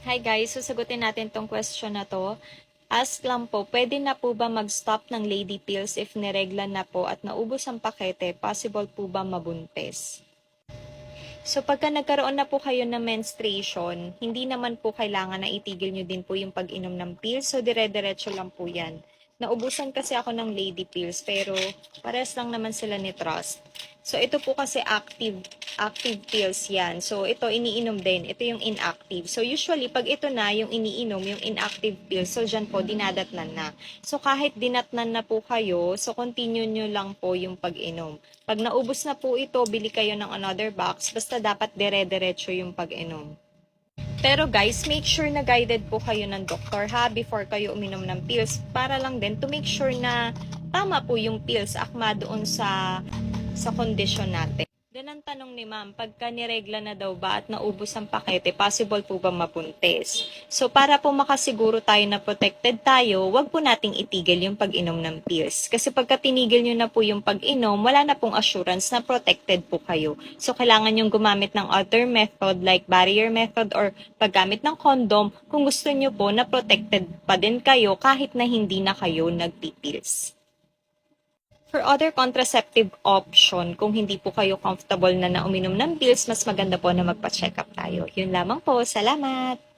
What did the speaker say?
Hi guys, sasagutin natin tong question na to. Ask lang po, pwede na po ba mag-stop ng lady pills if niregla na po at naubos ang pakete? Possible po ba mabuntis? So pagka nagkaroon na po kayo ng menstruation, hindi naman po kailangan na itigil nyo din po yung pag-inom ng pills. So dire-diretso lang po yan. Naubusan kasi ako ng lady pills pero pares lang naman sila ni Trust. So ito po kasi active active pills yan. So ito iniinom din. Ito yung inactive. So usually pag ito na yung iniinom, yung inactive pills, so dyan po dinadatnan na. So kahit dinatnan na po kayo, so continue nyo lang po yung pag-inom. Pag naubos na po ito, bili kayo ng another box. Basta dapat dire-diretso yung pag-inom. Pero guys, make sure na guided po kayo ng doktor ha before kayo uminom ng pills para lang din to make sure na tama po yung pills akma doon sa sa kondisyon natin. Then ang tanong ni ma'am, pagka niregla na daw ba at naubos ang pakete, possible po ba mabuntis? So para po makasiguro tayo na protected tayo, wag po nating itigil yung pag-inom ng pills. Kasi pagka tinigil nyo na po yung pag-inom, wala na pong assurance na protected po kayo. So kailangan yung gumamit ng other method like barrier method or paggamit ng condom kung gusto nyo po na protected pa din kayo kahit na hindi na kayo nagpipills. For other contraceptive option, kung hindi po kayo comfortable na nauminom ng pills, mas maganda po na magpa-check up tayo. Yun lamang po. Salamat!